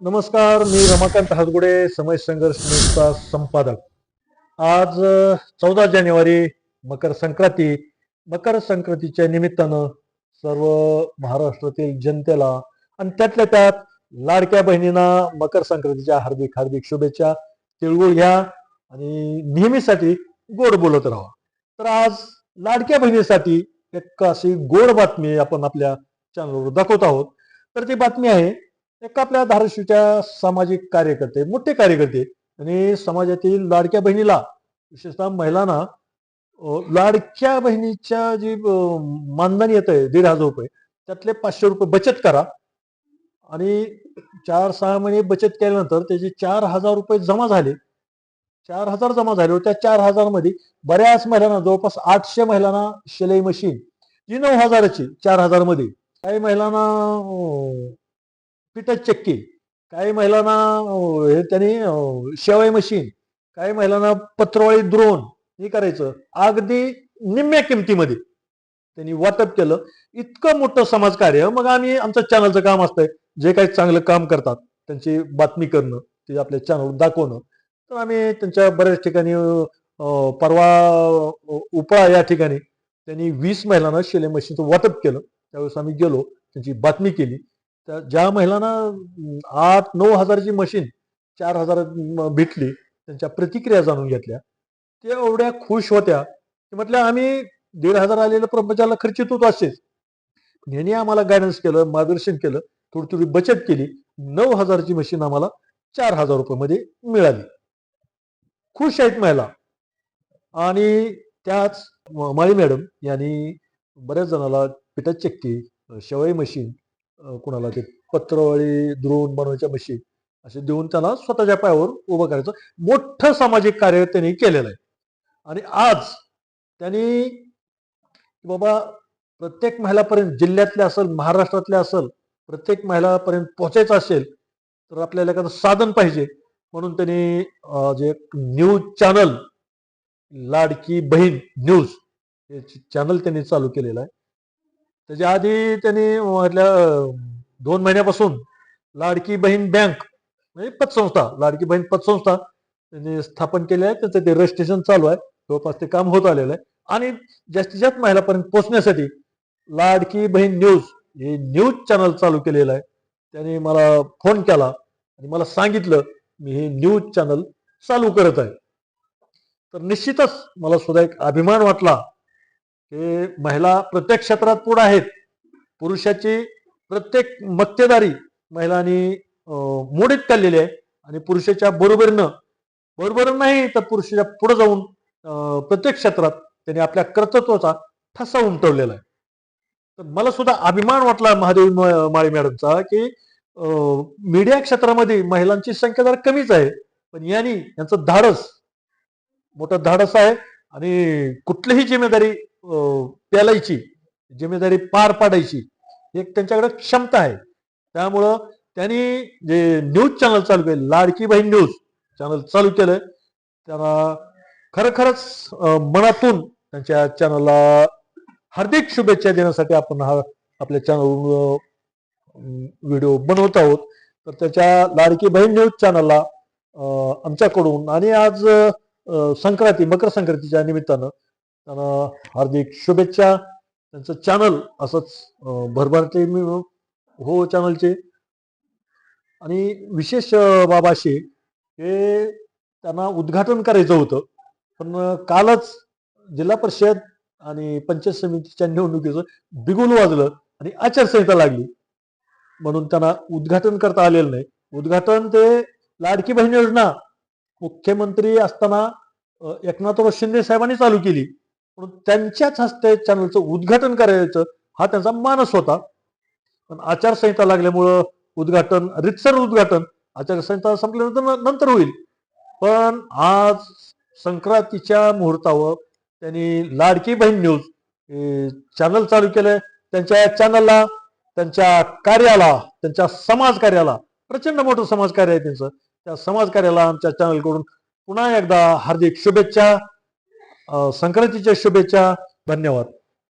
नमस्कार मी रमाकांत हातगुडे समय संघर्ष न्यूजचा संपादक. आज चौदा जानेवारी मकर संक्रांती. मकर संक्रांतीच्या निमित्तानं सर्व महाराष्ट्रातील जनतेला आणि त्यातल्या त्यात लाडक्या बहिणींना मकर संक्रांतीच्या हार्दिक हार्दिक शुभेच्छा. तिळगुळ घ्या आणि नेहमीसाठी गोड बोलत राहा. तर आज लाडक्या बहिणीसाठी एक अशी गोड बातमी आपण आपल्या चॅनलवर दाखवत आहोत. तर ती बातमी आहे एक आपल्या धाराशिवच्या सामाजिक कार्यकर्ते मोठे कार्यकर्ते आणि समाजातील लाडक्या बहिणीला विशेषतः महिलांना लाडक्या बहिणीच्या जी मानधन येत आहे दीड हजार रुपये त्यातले पाचशे रुपये बचत करा. आणि चार सहा महिने बचत केल्यानंतर त्याचे चार हजार रुपये जमा झाले. चार हजार जमा झाले त्या चार हजारमध्ये बऱ्याच महिलांना जवळपास आठशे महिलांना शिलाई मशीन जी नऊ हजाराची चार हजारमध्ये काही महिलांना पिठाची चक्की काही महिलांना हे त्यांनी शेवाई मशीन काही महिलांना पत्रवाळी द्रोण हे करायचं. अगदी निम्म्या किमतीमध्ये. त्यांनी वाटप केलं. इतकं मोठं समाजकार्य. मग आम्ही आमचं चॅनलचं काम असतंय. जे काही चांगलं काम करतात त्यांची बातमी करणं ते आपल्या चॅनल दाखवणं. तर आम्ही त्यांच्या बऱ्याच ठिकाणी परवा उपळा या ठिकाणी त्यांनी वीस महिलांना शिलाई मशीनचं वाटप केलं. त्यावेळेस आम्ही गेलो त्यांची बातमी केली. त्या ज्या महिलांना आठ नऊ हजाराची मशीन चार हजार भेटली त्यांच्या प्रतिक्रिया जाणून घेतल्या त्या एवढ्या खुश होत्या की म्हटल्या आम्ही दीड हजार आलेलं प्रपंचाला खर्चित होतो असेच. यांनी आम्हाला गायडन्स केलं मार्गदर्शन केलं थोडी थोडी बचत केली नऊ हजारची मशीन आम्हाला चार हजार रुपयामध्ये मिळाली. खुश आहेत महिला. आणि त्याच माळी मॅडम यांनी बऱ्याच जणाला पिठाचक्की शेवाई मशीन कुणाला ते पत्रवळी द्रोण बनवायच्या मशीन असे देऊन त्याला स्वतःच्या पायावर उभं करायचं. मोठं सामाजिक कार्य त्यांनी केलेलं आहे. आणि आज त्यांनी बाबा प्रत्येक महिलापर्यंत जिल्ह्यातल्या असेल महाराष्ट्रातल्या असेल प्रत्येक महिलापर्यंत पोहोचायचं असेल तर आपल्याला एखादं साधन पाहिजे. म्हणून त्यांनी जे news channel Ladki Bahin news हे चॅनल त्यांनी चालू केलेलं आहे. त्याच्या आधी त्यांनी म्हटल्या दोन महिन्यापासून लाडकी बहीण बँक म्हणजे पतसंस्था लाडकी बहीण पतसंस्था त्यांनी स्थापन केली आहे. त्याचं ते रजिस्ट्रेशन चालू आहे. जवळपास ते काम होत आलेलं आहे. आणि जास्तीत जास्त महिलापर्यंत पोहोचण्यासाठी लाडकी बहीण न्यूज हे न्यूज चॅनल चालू केलेलं आहे. त्याने मला फोन केला आणि मला सांगितलं मी हे न्यूज चॅनल चालू करत आहे. तर निश्चितच मला सुद्धा एक अभिमान वाटला की महिला प्रत्येक क्षेत्रात पुढे आहेत. पुरुषाची प्रत्येक मक्तेदारी महिलांनी मोडीत काढलेली आहे. आणि पुरुषाच्या बरोबरीनं बरोबर नाही तर पुरुषाच्या पुढे जाऊन प्रत्येक क्षेत्रात त्यांनी आपल्या कर्तृत्वाचा ठसा उमटवलेला आहे. तर मला सुद्धा अभिमान वाटला महादेवी माळी मॅडमचा की मीडिया क्षेत्रामध्ये महिलांची संख्या जरा कमीच आहे. पण यांनी यांचं धाडस मोठं धाडस आहे. आणि कुठलीही जिम्मेदारी पेलायची जिम्मेदारी पार पाडायची एक त्यांच्याकडे क्षमता आहे. त्यामुळं त्यांनी जे न्यूज चॅनल चालू केलं लाडकी बहीण न्यूज चॅनल चालू केलं त्यांना खरोखरच मनातून त्यांच्या चॅनलला हार्दिक शुभेच्छा देण्यासाठी आपण हा आपल्या चॅनल व्हिडिओ बनवत आहोत. तर त्याच्या लाडकी बहीण न्यूज चॅनलला आमच्याकडून आणि आज संक्रांती मकर संक्रांतीच्या निमित्तानं त्यांना हार्दिक शुभेच्छा. त्यांचं चॅनल असंच भरभरते मी हो, हो चॅनलचे आणि विशेष बाबाशी बाब हे त्यांना उद्घाटन करायचं होतं. पण कालच जिल्हा परिषद आणि पंचायत समितीच्या निवडणुकीचं बिगुल वाजलं आणि आचारसंहिता लागली. म्हणून त्यांना उद्घाटन करता आलेलं नाही. उद्घाटन ते लाडकी बहीण योजना मुख्यमंत्री असताना एकनाथ एकनाथराव शिंदे साहेबांनी चालू केली. म्हणून त्यांच्याच हस्ते चॅनलचं उद्घाटन करायचं हा त्यांचा मानस होता. पण आचारसंहिता लागल्यामुळं उद्घाटन रितसर उद्घाटन आचारसंहिता संपल्यानंतर नंतर होईल. पण आज संक्रांतीच्या मुहूर्तावर त्यांनी लाडकी बहीण न्यूज चॅनल चालू केलंय. त्यांच्या चॅनलला त्यांच्या कार्याला त्यांच्या समाज कार्याला प्रचंड मोठं समाज कार्य आहे त्यांचं. त्या समाज कार्याला आमच्या चॅनलकडून पुन्हा एकदा हार्दिक शुभेच्छा. संक्रांतीच्या शुभेच्छा. धन्यवाद.